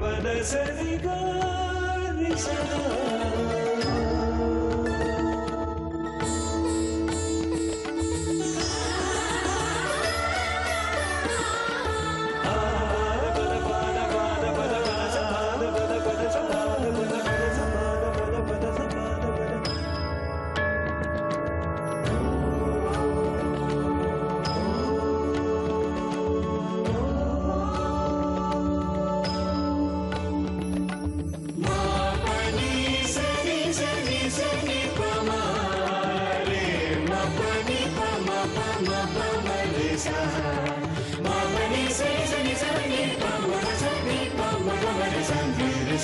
ಪದ ಸರಿ ಗ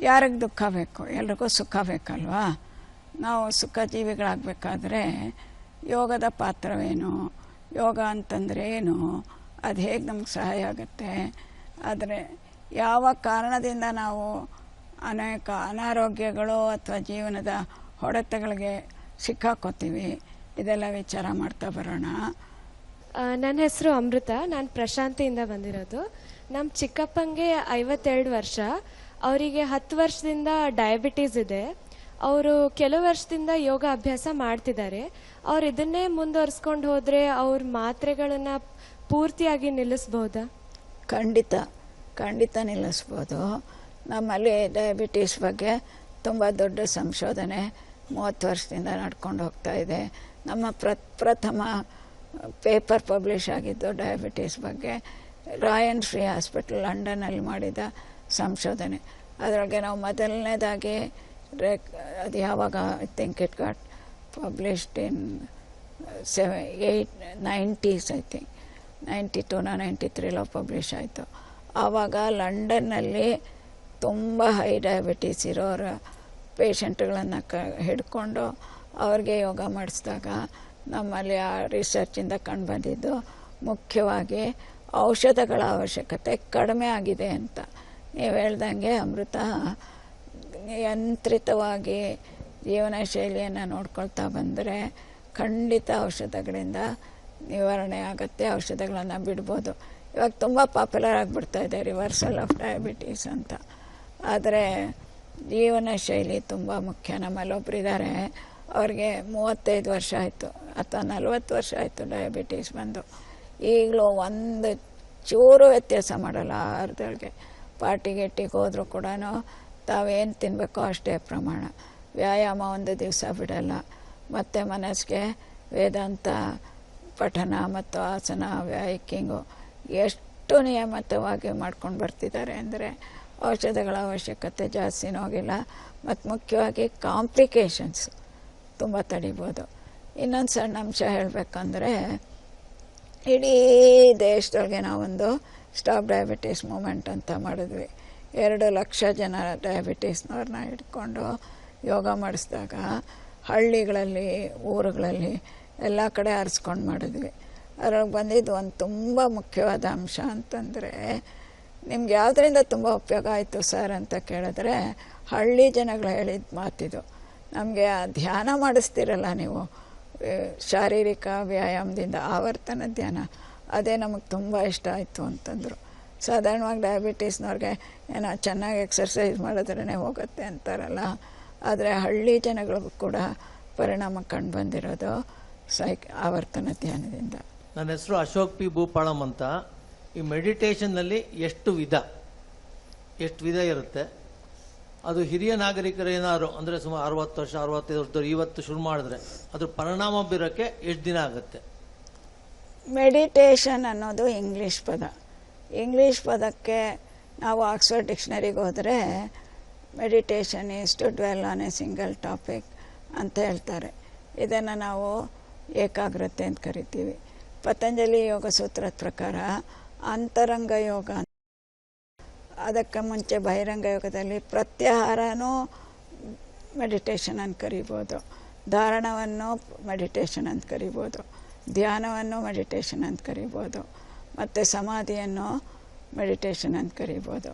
ಯಾರಿಗೆ ದುಃಖ ಬೇಕು, ಎಲ್ರಿಗೂ ಸುಖ ಬೇಕಲ್ವಾ? ನಾವು ಸುಖ ಜೀವಿಗಳಾಗಬೇಕಾದ್ರೆ ಯೋಗದ ಪಾತ್ರವೇನು? ಯೋಗ ಅಂತಂದರೆ ಏನು? ಅದು ಹೇಗೆ ನಮ್ಗೆ ಸಹಾಯ ಆಗುತ್ತೆ? ಆದರೆ ಯಾವ ಕಾರಣದಿಂದ ನಾವು ಅನೇಕ ಅನಾರೋಗ್ಯಗಳು ಅಥವಾ ಜೀವನದ ಹೊಡೆತಗಳಿಗೆ ಸಿಕ್ಕಾಕೋತೀವಿ? ಇದೆಲ್ಲ ವಿಚಾರ ಮಾಡ್ತಾ ಬರೋಣ. ನನ್ನ ಹೆಸರು ಅಮೃತ. ನಾನು ಪ್ರಶಾಂತಿಯಿಂದ ಬಂದಿರೋದು. ನಮ್ಮ ಚಿಕ್ಕಪ್ಪಂಗೆ ಐವತ್ತೆರಡು ವರ್ಷ. ಅವರಿಗೆ ಹತ್ತು ವರ್ಷದಿಂದ ಡಯಾಬಿಟೀಸ್ ಇದೆ. ಅವರು ಕೆಲವು ವರ್ಷದಿಂದ ಯೋಗ ಅಭ್ಯಾಸ ಮಾಡ್ತಿದ್ದಾರೆ. ಅವ್ರು ಇದನ್ನೇ ಮುಂದುವರ್ಸ್ಕೊಂಡು ಹೋದರೆ ಅವ್ರ ಮಾತ್ರೆಗಳನ್ನು ಪೂರ್ತಿಯಾಗಿ ನಿಲ್ಲಿಸ್ಬೋದಾ? ಖಂಡಿತ ಖಂಡಿತ ನಿಲ್ಲಿಸ್ಬೋದು. ನಮ್ಮಲ್ಲಿ ಡಯಾಬಿಟೀಸ್ ಬಗ್ಗೆ ತುಂಬ ದೊಡ್ಡ ಸಂಶೋಧನೆ ಮೂವತ್ತು ವರ್ಷದಿಂದ ನಡ್ಕೊಂಡು ಹೋಗ್ತಾ ಇದೆ. ನಮ್ಮ ಪ್ರ, ಪ್ರಥಮ ಪೇಪರ್ ಪಬ್ಲಿಷ್ ಆಗಿದ್ದು ಡಯಾಬಿಟೀಸ್ ಬಗ್ಗೆ ರಾಯನ್ ಶ್ರೀ ಹಾಸ್ಪಿಟಲ್ ಲಂಡನಲ್ಲಿ ಮಾಡಿದ ಸಂಶೋಧನೆ. ಅದರೊಳಗೆ ನಾವು ಮೊದಲನೇದಾಗಿ ರೆಕ್, ಅದು ಯಾವಾಗ I think it got published in seven eight nineties I think ninety ಟೂನ ninety ತ್ರೀಲೋ ಪಬ್ಲಿಷ್ ಆಯಿತು. ಆವಾಗ ಲಂಡನ್ನಲ್ಲಿ ತುಂಬ ಹೈ ಡಯಾಬಿಟೀಸ್ ಇರೋರ ಪೇಷಂಟ್ಗಳನ್ನು ಕ, ಹಿಡ್ಕೊಂಡು ಅವ್ರಿಗೆ ಯೋಗ ಮಾಡಿಸಿದಾಗ ನಮ್ಮಲ್ಲಿ ಆ ರಿಸರ್ಚಿಂದ ಕಂಡುಬಂದಿದ್ದು ಮುಖ್ಯವಾಗಿ ಔಷಧಗಳ ಅವಶ್ಯಕತೆ ಕಡಿಮೆ ಆಗಿದೆ ಅಂತ. ನೀವು ಹೇಳ್ದಂಗೆ ಅಮೃತ ನಿಯಂತ್ರಿತವಾಗಿ ಜೀವನ ಶೈಲಿಯನ್ನು ನೋಡ್ಕೊಳ್ತಾ ಬಂದರೆ ಖಂಡಿತ ಔಷಧಗಳಿಂದ ನಿವಾರಣೆ ಆಗುತ್ತೆ, ಔಷಧಗಳನ್ನು ಬಿಡ್ಬೋದು. ಇವಾಗ ತುಂಬ ಪಾಪ್ಯುಲರ್ ಆಗಿಬಿಡ್ತಾ ಇದೆ ರಿವರ್ಸಲ್ ಆಫ್ ಡಯಾಬಿಟೀಸ್ ಅಂತ. ಆದರೆ ಜೀವನ ಶೈಲಿ ತುಂಬ ಮುಖ್ಯ. ನಮ್ಮಲ್ಲೊಬ್ರು ಇದ್ದಾರೆ ಅವ್ರಿಗೆ ಮೂವತ್ತೈದು ವರ್ಷ ಆಯಿತು, ಅಥವಾ ನಲ್ವತ್ತು ವರ್ಷ ಆಯಿತು ಡಯಾಬಿಟೀಸ್ ಬಂದು. ಈಗಲೂ ಒಂದು ಚೂರು ವ್ಯತ್ಯಾಸ ಮಾಡಲ್ಲ ಆಹಾರದೊಳಗೆ ಪಾರ್ಟಿ ಗಿಟ್ಟಿಗೆ ಹೋದರೂ ಕೂಡ ತಾವೇನು ತಿನ್ನಬೇಕೋ ಅಷ್ಟೇ ಪ್ರಮಾಣ. ವ್ಯಾಯಾಮ ಒಂದು ದಿವಸ ಬಿಡಲ್ಲ. ಮತ್ತು ಮನಸ್ಸಿಗೆ ವೇದಾಂತ ಪಠನ ಮತ್ತು ಆಸನ, ವ್ಯಾಯಕಿಂಗು ಎಷ್ಟು ನಿಯಮಿತವಾಗಿ ಮಾಡ್ಕೊಂಡು ಬರ್ತಿದ್ದಾರೆ ಅಂದರೆ ಔಷಧಗಳ ಅವಶ್ಯಕತೆ ಜಾಸ್ತಿನೂ ಹೋಗಿಲ್ಲ. ಮತ್ತು ಮುಖ್ಯವಾಗಿ ಕಾಂಪ್ಲಿಕೇಶನ್ಸ್ ತುಂಬ ತಡಿಬೋದು. ಇನ್ನೊಂದು ಸಣ್ಣ ಅಂಶ ಹೇಳಬೇಕಂದ್ರೆ ಇಡೀ ದೇಶದೊಳಗೆ ನಾವೊಂದು ಸ್ಟಾಪ್ ಡಯಾಬಿಟೀಸ್ ಮೂಮೆಂಟ್ ಅಂತ ಮಾಡಿದ್ವಿ. ಎರಡು ಲಕ್ಷ ಜನ ಡಯಾಬಿಟೀಸ್ನವ್ರನ್ನ ಇಟ್ಕೊಂಡು ಯೋಗ ಮಾಡಿಸಿದಾಗ ಹಳ್ಳಿಗಳಲ್ಲಿ, ಊರುಗಳಲ್ಲಿ ಎಲ್ಲ ಕಡೆ ಆರಿಸ್ಕೊಂಡು ಮಾಡಿದ್ವಿ. ಅದ್ರೊಳಗೆ ಬಂದಿದ್ದು ಒಂದು ತುಂಬ ಮುಖ್ಯವಾದ ಅಂಶ ಅಂತಂದರೆ, ನಿಮ್ಗೆ ಯಾವುದರಿಂದ ತುಂಬ ಉಪಯೋಗ ಆಯಿತು ಸರ್ ಅಂತ ಕೇಳಿದ್ರೆ, ಹಳ್ಳಿ ಜನಗಳು ಹೇಳಿದ ಮಾತಿದು. ನಮಗೆ ಆ ಧ್ಯಾನ ಮಾಡಿಸ್ತೀರಲ್ಲ ನೀವು ಶಾರೀರಿಕ ವ್ಯಾಯಾಮದಿಂದ ಆವರ್ತನ ಧ್ಯಾನ ಅದೇ ನಮಗೆ ತುಂಬ ಇಷ್ಟ ಆಯಿತು ಅಂತಂದರು. ಸಾಧಾರಣವಾಗಿ ಡಯಾಬಿಟೀಸ್ನವ್ರಿಗೆ ಏನೋ ಚೆನ್ನಾಗಿ ಎಕ್ಸರ್ಸೈಸ್ ಮಾಡಿದ್ರೇ ಹೋಗುತ್ತೆ ಅಂತಾರಲ್ಲ, ಆದರೆ ಹಳ್ಳಿ ಜನಗಳಿಗೂ ಕೂಡ ಪರಿಣಾಮ ಕಂಡು ಬಂದಿರೋದು ಸೈಕ್, ಆವರ್ತನ ಧ್ಯಾನದಿಂದ. ನನ್ನ ಹೆಸರು ಅಶೋಕ್ ಪಿ. ಭೂಪಾಳಂ ಅಂತ. ಈ ಮೆಡಿಟೇಷನ್ನಲ್ಲಿ ಎಷ್ಟು ವಿಧ ಎಷ್ಟು ವಿಧ ಇರುತ್ತೆ? ಅದು ಹಿರಿಯ ನಾಗರಿಕರು ಏನಾದ್ರು, ಅಂದರೆ ಸುಮಾರು ಅರವತ್ತು ವರ್ಷ, ಅರವತ್ತೈದು ವರ್ಷದವ್ರು, ಇವತ್ತು ಶುರು ಮಾಡಿದ್ರೆ, ಅದ್ರ ಪರಿಣಾಮ ಬೀರೋಕ್ಕೆ ಎಷ್ಟು ದಿನ ಆಗುತ್ತೆ? ಮೆಡಿಟೇಷನ್ ಅನ್ನೋದು ಇಂಗ್ಲೀಷ್ ಪದ. ಇಂಗ್ಲೀಷ್ ಪದಕ್ಕೆ ನಾವು ಆಕ್ಸ್ಫರ್ಡ್ ಡಿಕ್ಷನರಿಗೆ ಹೋದರೆ meditation is to dwell on a single topic ಅಂತ ಹೇಳ್ತಾರೆ. ಇದನ್ನು ನಾವು ಏಕಾಗ್ರತೆ ಅಂತ ಕರಿತೀವಿ. ಪತಂಜಲಿ ಯೋಗ ಸೂತ್ರದ ಪ್ರಕಾರ ಅಂತರಂಗ ಯೋಗ ಅದಕ್ಕೆ ಮುಂಚೆ ಬಹಿರಂಗ ಯೋಗದಲ್ಲಿ ಪ್ರತ್ಯಾಹಾರನೂ ಮೆಡಿಟೇಷನ್ ಅಂತ ಕರಿಬೋದು. ಧಾರಣವನ್ನು ಮೆಡಿಟೇಷನ್ ಅಂತ ಕರಿಬೋದು. ಧ್ಯಾನವನ್ನು ಮೆಡಿಟೇಷನ್ ಅಂತ ಕರಿಬೋದು. ಮತ್ತು ಸಮಾಧಿಯನ್ನು ಮೆಡಿಟೇಷನ್ ಅಂತ ಕರಿಬೋದು.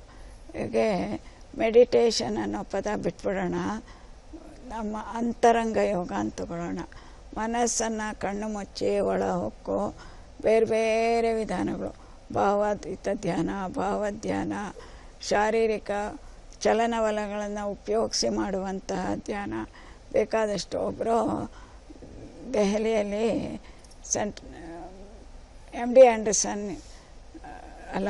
ಹೀಗೆ ಮೆಡಿಟೇಷನ್ ಅನ್ನೋ ಪದ ಬಿಟ್ಬಿಡೋಣ. ನಮ್ಮ ಅಂತರಂಗ ಯೋಗ ಅಂತ ತಗೊಳ್ಳೋಣ. ಮನಸ್ಸನ್ನು ಕಣ್ಣು ಮುಚ್ಚಿ, ಒಳ ಹೊಕ್ಕು, ಬೇರೆ ಬೇರೆ ವಿಧಾನಗಳು. ಭಾವಾತೀತ ಧ್ಯಾನ ಭಾವಧ್ಯಾನ ಶಾರೀರಿಕ ಚಲನವಲಗಳನ್ನು ಉಪಯೋಗಿಸಿ ಮಾಡುವಂತಹ ಧ್ಯಾನ. ಬೇಕಾದಷ್ಟು ಒಬ್ಬರು ದೆಹಲಿಯಲ್ಲಿ ಸೆಂಟ್ ಎಂ ಡಿ ಆ್ಯಂಡರ್ಸನ್ ಅಲ್ಲ,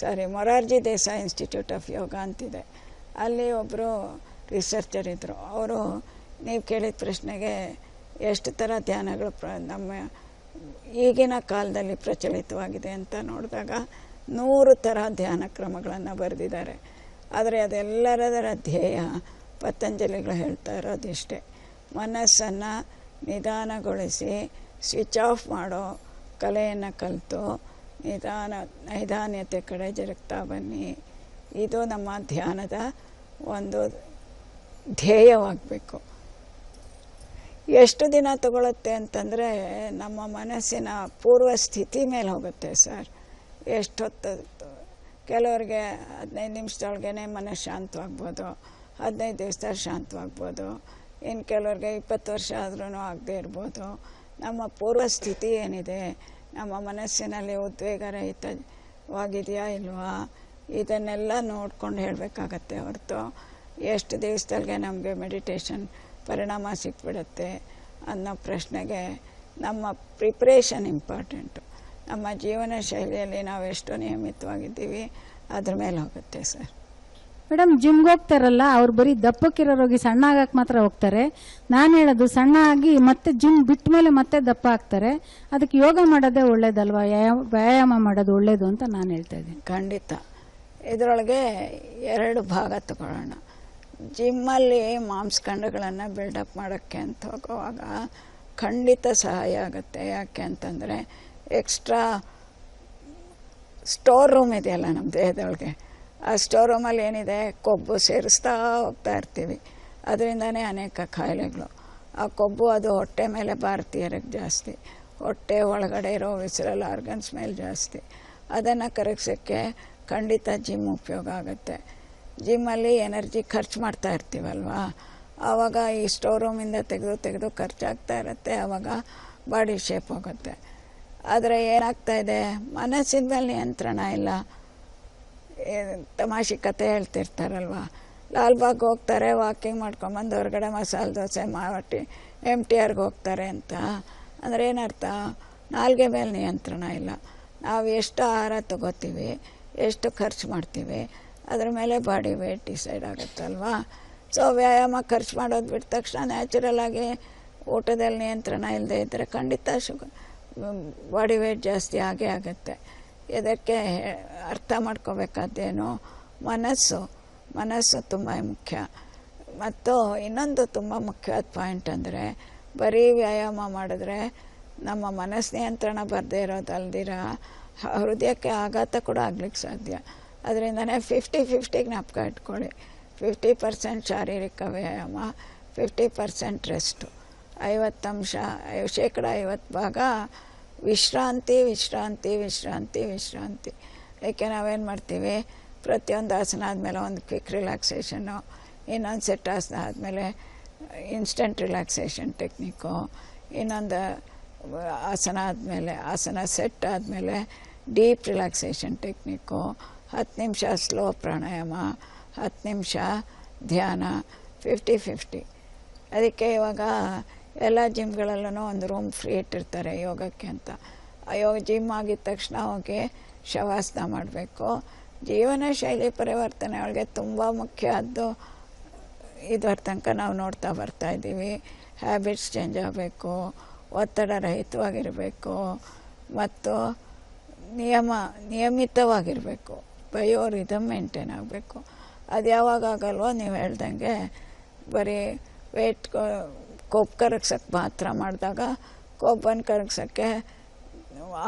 sorry, Morarji Desai institute of Yoga ಅಂತಿದೆ. ಅಲ್ಲಿ ಒಬ್ಬರು ರಿಸರ್ಚರ್ ಇದ್ದರು ಅವರು, ನೀವು ಕೇಳಿದ ಪ್ರಶ್ನೆಗೆ ಎಷ್ಟು ಥರ ಧ್ಯಾನಗಳು ಪ್ರ, ನಮ್ಮ ಈಗಿನ ಕಾಲದಲ್ಲಿ ಪ್ರಚಲಿತವಾಗಿದೆ ಅಂತ ನೋಡಿದಾಗ ನೂರು ಥರ ಧ್ಯಾನ ಕ್ರಮಗಳನ್ನು ಬರೆದಿದ್ದಾರೆ. ಆದರೆ ಅದೆಲ್ಲರದರ ಧ್ಯೇಯ ಪತಂಜಲಿಗಳು ಹೇಳ್ತಾ ಇರೋದಿಷ್ಟೇ. ಮನಸ್ಸನ್ನು ನಿಧಾನಗೊಳಿಸಿ ಸ್ವಿಚ್ ಆಫ್ ಮಾಡೋ ಕಲೆಯನ್ನು ಕಲಿತು ನಿಧಾನ ನೈದಾನ್ಯತೆ ಕಡೆ ಜರುಗ್ತಾ ಬನ್ನಿ. ಇದು ನಮ್ಮ ಧ್ಯಾನದ ಒಂದು ಧ್ಯೇಯವಾಗಬೇಕು. ಎಷ್ಟು ದಿನ ತಗೊಳುತ್ತೆ ಅಂತಂದರೆ ನಮ್ಮ ಮನಸ್ಸಿನ ಪೂರ್ವ ಸ್ಥಿತಿ ಮೇಲೆ ಹೋಗುತ್ತೆ ಸರ್. ಎಷ್ಟೊತ್ತು ಕೆಲವ್ರಿಗೆ ಹದಿನೈದು ನಿಮಿಷದೊಳಗೇ ಮನಸ್ಸು ಶಾಂತವಾಗ್ಬೋದು, ಹದಿನೈದು ದಿವಸದಲ್ಲಿ ಶಾಂತವಾಗ್ಬೋದು, ಇನ್ನು ಕೆಲವ್ರಿಗೆ ಇಪ್ಪತ್ತು ವರ್ಷ ಆದ್ರೂ ಆಗದೆ ಇರ್ಬೋದು. ನಮ್ಮ ಪೂರ್ವ ಸ್ಥಿತಿ ಏನಿದೆ? ನಮ್ಮ ಮನಸ್ಸಿನಲ್ಲಿ ಉದ್ವೇಗರಹಿತವಾಗಿದೆಯಾ ಇಲ್ವಾ? ಇದನ್ನೆಲ್ಲ ನೋಡ್ಕೊಂಡು ಹೇಳಬೇಕಾಗತ್ತೆ ಹೊರತು. ಎಷ್ಟು ದಿವಸದಲ್ಲಿಗೆ ನಮಗೆ ಮೆಡಿಟೇಷನ್ ಪರಿಣಾಮ ಸಿಕ್ಬಿಡುತ್ತೆ ಅನ್ನೋ ಪ್ರಶ್ನೆಗೆ ನಮ್ಮ ಪ್ರಿಪ್ರೇಷನ್ ಇಂಪಾರ್ಟೆಂಟು ನಮ್ಮ ಜೀವನ ಶೈಲಿಯಲ್ಲಿ ನಾವು ಎಷ್ಟು ನಿಯಮಿತವಾಗಿದ್ದೀವಿ, ಅದ್ರ ಮೇಲೆ ಹೋಗುತ್ತೆ ಸರ್. ಮೇಡಮ್ ಜಿಮ್ಗೆ ಹೋಗ್ತಾರಲ್ಲ, ಅವ್ರು ಬರೀ ದಪ್ಪಕ್ಕಿರೋರೋಗಿ ಸಣ್ಣ ಆಗಕ್ಕೆ ಮಾತ್ರ ಹೋಗ್ತಾರೆ. ನಾನು ಹೇಳೋದು, ಸಣ್ಣ ಆಗಿ ಮತ್ತೆ ಜಿಮ್ ಬಿಟ್ಟ ಮೇಲೆ ಮತ್ತೆ ದಪ್ಪ ಆಗ್ತಾರೆ. ಅದಕ್ಕೆ ಯೋಗ ಮಾಡೋದೇ ಒಳ್ಳೇದಲ್ವಾ? ವ್ಯಾಯಾಮ ಮಾಡೋದು ಒಳ್ಳೇದು ಅಂತ ನಾನು ಹೇಳ್ತಾ ಇದ್ದೀನಿ. ಖಂಡಿತ. ಇದರೊಳಗೆ ಎರಡು ಭಾಗ ತಗೊಳ್ಳೋಣ. ಜಿಮ್ಮಲ್ಲಿ ಮಾಂಸಖಂಡಗಳನ್ನು ಬಿಲ್ಡಪ್ ಮಾಡೋಕ್ಕೆ ಅಂತ ಹೋಗುವಾಗ ಖಂಡಿತ ಸಹಾಯ ಆಗುತ್ತೆ. ಯಾಕೆ ಅಂತಂದರೆ ಎಕ್ಸ್ಟ್ರಾ ಸ್ಟೋರ್ ರೂಮ್ ಇದೆಯಲ್ಲ ನಮ್ಮ ದೇಹದೊಳಗೆ ಆ ಸ್ಟೋರ್ ರೂಮಲ್ಲಿ ಏನಿದೆ, ಕೊಬ್ಬು ಸೇರಿಸ್ತಾ ಹೋಗ್ತಾ ಇರ್ತೀವಿ. ಅದರಿಂದನೇ ಅನೇಕ ಕಾಯಿಲೆಗಳು ಆ ಕೊಬ್ಬು ಅದು ಹೊಟ್ಟೆ ಮೇಲೆ ಭಾರತೀಯರಿಗೆ ಜಾಸ್ತಿ. ಹೊಟ್ಟೆ ಒಳಗಡೆ ಇರೋ ವಿಸರಲ್ ಆರ್ಗನ್ಸ್ ಮೇಲೆ ಜಾಸ್ತಿ. ಅದನ್ನು ಕರಗಿಸೋಕ್ಕೆ ಖಂಡಿತ ಜಿಮ್ ಉಪಯೋಗ ಆಗುತ್ತೆ. ಜಿಮ್ಮಲ್ಲಿ ಎನರ್ಜಿ ಖರ್ಚು ಮಾಡ್ತಾ ಇರ್ತೀವಲ್ವಾ? ಆವಾಗ ಈ ಸ್ಟೋರ್ ರೂಮಿಂದ ತೆಗೆದು ತೆಗೆದು ಖರ್ಚಾಗ್ತಾ ಇರುತ್ತೆ ಆವಾಗ ಬಾಡಿ ಶೇಪ್ ಹೋಗುತ್ತೆ. ಆದರೆ ಏನಾಗ್ತಾ ಇದೆ? ಮನಸ್ಸಿನ ಮೇಲೆ ನಿಯಂತ್ರಣ ಇಲ್ಲ. ತಮಾಷೆ ಕತೆ ಹೇಳ್ತಿರ್ತಾರಲ್ವ? ಲಾಲ್ಬಾಗ್ ಹೋಗ್ತಾರೆ ವಾಕಿಂಗ್ ಮಾಡ್ಕೊಂಬಂದು ಹೊರಗಡೆ ಮಸಾಲೆ ದೋಸೆ ಮಾಡಿ ಎಂ ಟಿ ಆರ್ಗೆ ಹೋಗ್ತಾರೆ ಅಂತ. ಅಂದರೆ ಏನರ್ಥ? ನಾಲ್ಗೆ ಮೇಲೆ ನಿಯಂತ್ರಣ ಇಲ್ಲ. ನಾವು ಎಷ್ಟು ಆಹಾರ ತಗೋತೀವಿ, ಎಷ್ಟು ಖರ್ಚು ಮಾಡ್ತೀವಿ, ಅದ್ರ ಮೇಲೆ ಬಾಡಿ ವೇಟ್ ಡಿಸೈಡ್ ಆಗುತ್ತಲ್ವಾ ಸೊ ವ್ಯಾಯಾಮ ಖರ್ಚು ಮಾಡೋದು ಬಿಟ್ಟ ತಕ್ಷಣ ನ್ಯಾಚುರಲಾಗಿ ಊಟದಲ್ಲಿ ನಿಯಂತ್ರಣ ಇಲ್ಲದೆ ಇದ್ದರೆ ಖಂಡಿತ ಶುಗರ್ ಬಾಡಿ ವೇಟ್ ಜಾಸ್ತಿ ಆಗೇ ಆಗುತ್ತೆ. ಇದಕ್ಕೆ ಅರ್ಥ ಮಾಡ್ಕೋಬೇಕಾದ್ದೇನು ಮನಸ್ಸು. ಮನಸ್ಸು ತುಂಬ ಮುಖ್ಯ. ಮತ್ತು ಇನ್ನೊಂದು ತುಂಬ ಮುಖ್ಯವಾದ ಪಾಯಿಂಟ್ ಅಂದರೆ ಬರೀ ವ್ಯಾಯಾಮ ಮಾಡಿದ್ರೆ ನಮ್ಮ ಮನಸ್ಸು ನಿಯಂತ್ರಣ ಬರದೇ ಇರೋದಲ್ದಿರ ಹೃದಯಕ್ಕೆ ಆಘಾತ ಕೂಡ ಆಗ್ಲಿಕ್ಕೆ ಸಾಧ್ಯ. ಅದರಿಂದನೇ ಫಿಫ್ಟಿ ಫಿಫ್ಟಿ ಜ್ಞಾಪಕ ಇಟ್ಕೊಳ್ಳಿ. ಫಿಫ್ಟಿ ಪರ್ಸೆಂಟ್ ಶಾರೀರಿಕ ವ್ಯಾಯಾಮ ಫಿಫ್ಟಿ ಪರ್ಸೆಂಟ್ ರೆಸ್ಟು ಐವತ್ತು ಅಂಶ, ಶೇಕಡ ಐವತ್ತು ಭಾಗ ವಿಶ್ರಾಂತಿ ವಿಶ್ರಾಂತಿ ವಿಶ್ರಾಂತಿ ವಿಶ್ರಾಂತಿ. ಯಾಕೆ ನಾವೇನು ಮಾಡ್ತೀವಿ? ಪ್ರತಿಯೊಂದು ಆಸನ ಆದಮೇಲೆ ಒಂದು ಕ್ವಿಕ್ ರಿಲ್ಯಾಕ್ಸೇಷನ್ನು ಇನ್ನೊಂದು ಸೆಟ್ ಆಸನ ಆದಮೇಲೆ ಇನ್ಸ್ಟೆಂಟ್ ರಿಲ್ಯಾಕ್ಸೇಷನ್ ಟೆಕ್ನಿಕ್ಕು ಇನ್ನೊಂದು ಆಸನ ಆದಮೇಲೆ, ಆಸನ ಸೆಟ್ ಆದಮೇಲೆ ಡೀಪ್ ರಿಲ್ಯಾಕ್ಸೇಷನ್ ಟೆಕ್ನಿಕ್ಕು ಹತ್ತು ನಿಮಿಷ ಸ್ಲೋ ಪ್ರಾಣಾಯಾಮ, ಹತ್ತು ನಿಮಿಷ ಧ್ಯಾನ ಫಿಫ್ಟಿ ಫಿಫ್ಟಿ ಅದಕ್ಕೆ ಇವಾಗ ಎಲ್ಲ ಜಿಮ್ಗಳಲ್ಲೂ ಒಂದು ರೂಮ್ ಫ್ರೀ ಇಟ್ಟಿರ್ತಾರೆ ಯೋಗಕ್ಕೆ ಅಂತ. ಯೋಗ ಜಿಮ್ ಆಗಿದ ತಕ್ಷಣ ಹೋಗಿ ಶವಾಸನ ಮಾಡಬೇಕು. ಜೀವನ ಶೈಲಿ ಪರಿವರ್ತನೆ ಒಳಗೆ ತುಂಬ ಅದು ಇದರ ತನಕ ನಾವು ನೋಡ್ತಾ ಬರ್ತಾ ಇದ್ದೀವಿ. ಹ್ಯಾಬಿಟ್ಸ್ ಚೇಂಜ್ ಆಗಬೇಕು. ಒತ್ತಡ ರಹಿತವಾಗಿರಬೇಕು. ಮತ್ತು ನಿಯಮ, ನಿಯಮಿತವಾಗಿರಬೇಕು. ಬಯೋ ರಿದಮ್ ಮೇಂಟೈನ್ ಆಗಬೇಕು. ಅದು ಯಾವಾಗ ಆಗಲ್ವೋ ನೀವು ಹೇಳ್ದಂಗೆ ಬರೀ ವೇಟ್ ಕೊಬ್ಬು ಕರಗ್ಸೋಕ್ಕೆ ಮಾತ್ರ ಮಾಡಿದಾಗ ಕೊಬ್ಬನ್ನು ಕರಗ್ಸೋಕ್ಕೆ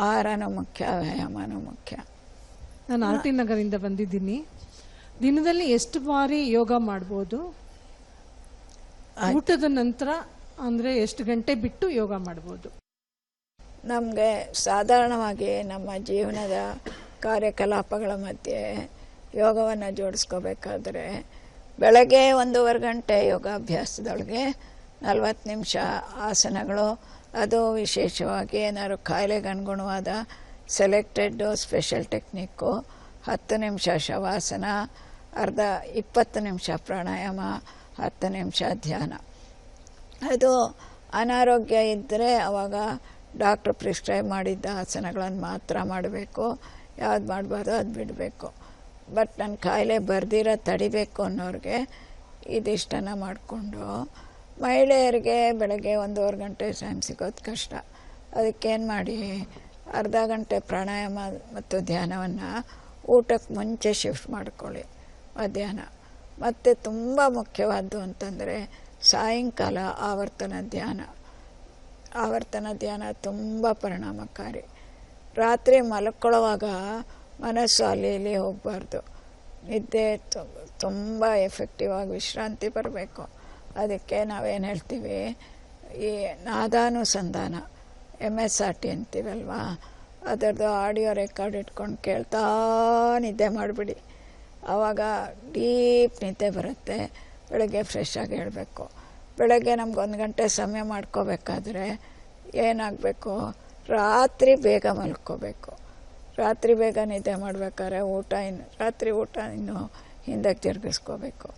ಆಹಾರನೂ ಮುಖ್ಯ ವ್ಯಾಯಾಮನೂ ಮುಖ್ಯ. ನಾನು ಆರ್ ಟಿ ನಗರಿಂದ ಬಂದಿದ್ದೀನಿ. ದಿನದಲ್ಲಿ ಎಷ್ಟು ಬಾರಿ ಯೋಗ ಮಾಡ್ಬೋದು? ಊಟದ ನಂತರ ಅಂದರೆ ಎಷ್ಟು ಗಂಟೆ ಬಿಟ್ಟು ಯೋಗ ಮಾಡ್ಬೋದು? ನಮಗೆ ಸಾಧಾರಣವಾಗಿ ನಮ್ಮ ಜೀವನದ ಕಾರ್ಯಕಲಾಪಗಳ ಮಧ್ಯೆ ಯೋಗವನ್ನು ಜೋಡಿಸ್ಕೋಬೇಕಾದ್ರೆ ಬೆಳಗ್ಗೆ ಒಂದೂವರೆ ಗಂಟೆ ಯೋಗಾಭ್ಯಾಸದೊಳಗೆ ನಲ್ವತ್ತು ನಿಮಿಷ ಆಸನಗಳು. ಅದು ವಿಶೇಷವಾಗಿ ಏನಾದ್ರು ಕಾಯಿಲೆಗೆ ಅನುಗುಣವಾದ ಸೆಲೆಕ್ಟೆಡ್ ಸ್ಪೆಷಲ್ ಟೆಕ್ನಿಕ್ಕು ಹತ್ತು ನಿಮಿಷ ಶವಾಸನ, ಅರ್ಧ ಇಪ್ಪತ್ತು ನಿಮಿಷ ಪ್ರಾಣಾಯಾಮ, ಹತ್ತು ನಿಮಿಷ ಧ್ಯಾನ. ಅದು ಅನಾರೋಗ್ಯ ಇದ್ದರೆ ಅವಾಗ ಡಾಕ್ಟ್ರ್ ಪ್ರಿಸ್ಕ್ರೈಬ್ ಮಾಡಿದ್ದ ಆಸನಗಳನ್ನು ಮಾತ್ರ ಮಾಡಬೇಕು. ಯಾವ್ದು ಮಾಡಬಾರ್ದು ಅದು ಬಿಡಬೇಕು. ಬಟ್ ನನ್ನ ಕಾಯಿಲೆ ಬರ್ದಿರೋ ತಡಿಬೇಕು ಅನ್ನೋರಿಗೆ ಇದಿಷ್ಟನ್ನು ಮಾಡಿಕೊಂಡು ಮಹಿಳೆಯರಿಗೆ ಬೆಳಗ್ಗೆ ಒಂದೂವರೆ ಗಂಟೆ ಟೈಮ್ ಸಿಗೋದು ಕಷ್ಟ. ಅದಕ್ಕೇನು ಮಾಡಿ, ಅರ್ಧ ಗಂಟೆ ಪ್ರಾಣಾಯಾಮ ಮತ್ತು ಧ್ಯಾನವನ್ನು ಊಟಕ್ಕೆ ಮುಂಚೆ ಶಿಫ್ಟ್ ಮಾಡ್ಕೊಳ್ಳಿ ಮಧ್ಯಾಹ್ನ. ಮತ್ತು ತುಂಬ ಮುಖ್ಯವಾದ್ದು ಅಂತಂದರೆ ಸಾಯಂಕಾಲ ಆವರ್ತನ ಧ್ಯಾನ. ಆವರ್ತನ ಧ್ಯಾನ ತುಂಬ ಪರಿಣಾಮಕಾರಿ. ರಾತ್ರಿ ಮಲ್ಕೊಳ್ಳುವಾಗ ಮನಸ್ಸು ಅಲ್ಲಿ ಇಲ್ಲಿ ಹೋಗಬಾರ್ದು. ನಿದ್ದೆ ತುಂಬ ಎಫೆಕ್ಟಿವ್ ಆಗಿ ವಿಶ್ರಾಂತಿ ಬರಬೇಕು. ಅದಕ್ಕೆ ನಾವೇನು ಹೇಳ್ತೀವಿ, ಈ ನಾದಾನುಸಂಧಾನ ಎಂ ಎಸ್ ಆರ್ ಟಿ ಅಂತೀವಲ್ವಾ? ಅದರದ್ದು ಆಡಿಯೋ ರೆಕಾರ್ಡ್ ಇಟ್ಕೊಂಡು ಕೇಳ್ತಾ ನಿದ್ದೆ ಮಾಡಿಬಿಡಿ. ಆವಾಗ ಡೀಪ್ ನಿದ್ದೆ ಬರುತ್ತೆ. ಬೆಳಗ್ಗೆ ಫ್ರೆಶ್ ಹೇಳಬೇಕು. ಬೆಳಗ್ಗೆ ನಮ್ಗೆ ಒಂದು ಗಂಟೆ ಸಮಯ ಮಾಡ್ಕೋಬೇಕಾದ್ರೆ ಏನಾಗಬೇಕು? ರಾತ್ರಿ ಬೇಗ ಮಲ್ಕೋಬೇಕು. ರಾತ್ರಿ ಬೇಗ ನಿದ್ದೆ ಮಾಡಬೇಕಾದ್ರೆ ಊಟ ಇನ್ನು, ರಾತ್ರಿ ಊಟ ಇನ್ನು ಹಿಂದಕ್ಕೆ ತಿರುಗಿಸ್ಕೋಬೇಕು.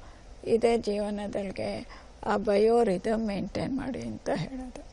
ಇದೇ ಜೀವನದಲ್ಲಿಗೆ ಆ ಬಯೋ ಮೇಂಟೈನ್ ಮಾಡಿ ಅಂತ ಹೇಳೋದು.